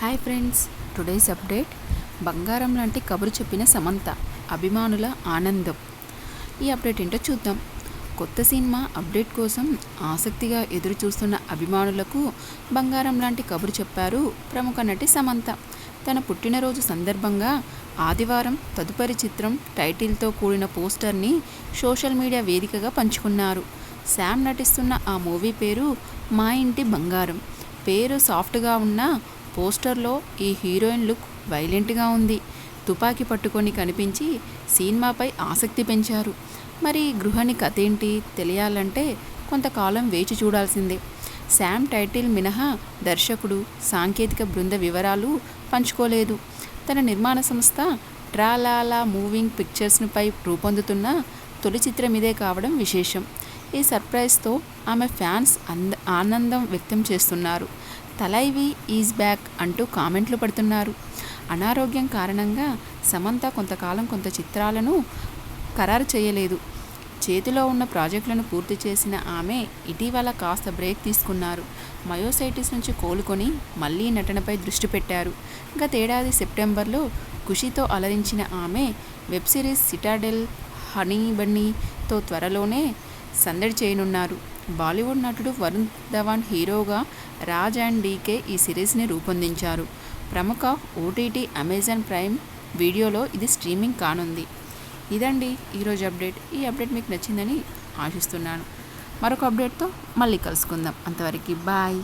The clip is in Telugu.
హాయ్ ఫ్రెండ్స్ టుడేస్ అప్డేట్ బంగారం లాంటి కబురు చెప్పిన సమంత అభిమానుల ఆనందం. ఈ అప్డేట్ ఏంటో చూద్దాం. కొత్త సినిమా అప్డేట్ కోసం ఆసక్తిగా ఎదురు చూస్తున్న అభిమానులకు బంగారం లాంటి కబురు చెప్పారు ప్రముఖ నటి సమంత. తన పుట్టినరోజు సందర్భంగా ఆదివారం తదుపరి చిత్రం టైటిల్తో కూడిన పోస్టర్ని సోషల్ మీడియా వేదికగా పంచుకున్నారు. శామ్ నటిస్తున్న ఆ మూవీ పేరు మా ఇంటి బంగారం. పేరు సాఫ్ట్గా ఉన్న పోస్టర్లో ఈ హీరోయిన్ లుక్ వైలెంట్గా ఉంది. తుపాకీ పట్టుకొని కనిపించి సినిమాపై ఆసక్తి పెంచారు. మరి గృహని కథ ఏంటి తెలియాలంటే కొంతకాలం వేచి చూడాల్సిందే. శామ్ టైటిల్ మినహా దర్శకుడు సాంకేతిక బృంద వివరాలు పంచుకోలేదు. తన నిర్మాణ సంస్థ ట్రాలాలా మూవింగ్ పిక్చర్స్పై రూపొందుతున్న తొలి చిత్రం ఇదే కావడం విశేషం. ఈ సర్ప్రైజ్తో ఆమె ఫ్యాన్స్ అంద ఆనందం వ్యక్తం చేస్తున్నారు. తలైవి ఈజ్ బ్యాక్ అంటూ కామెంట్లు పడుతున్నారు. అనారోగ్యం కారణంగా సమంత కొంతకాలం కొంత చిత్రాలను ఖరారు చేయలేదు. చేతిలో ఉన్న ప్రాజెక్టులను పూర్తి చేసిన ఆమె ఇటీవల కాస్త బ్రేక్ తీసుకున్నారు. మయోసైటిస్ నుంచి కోలుకొని మళ్ళీ నటనపై దృష్టి పెట్టారు. గతేడాది సెప్టెంబర్లో ఖుషితో అలరించిన ఆమె వెబ్ సిరీస్ సిటాడెల్ హనీ బన్నీతో త్వరలోనే సందడి చేయనున్నారు. బాలీవుడ్ నటుడు వరుణ్ ధవన్ హీరోగా రాజ్ అండ్ డీకే ఈ సిరీస్ని రూపొందించారు. ప్రముఖ ఓటీటీ అమెజాన్ ప్రైమ్ వీడియోలో ఇది స్ట్రీమింగ్ కానుంది. ఇదండి ఈరోజు అప్డేట్. ఈ అప్డేట్ మీకు నచ్చిందని ఆశిస్తున్నాను. మరొక అప్డేట్తో మళ్ళీ కలుసుకుందాం. అంతవరకు బాయ్.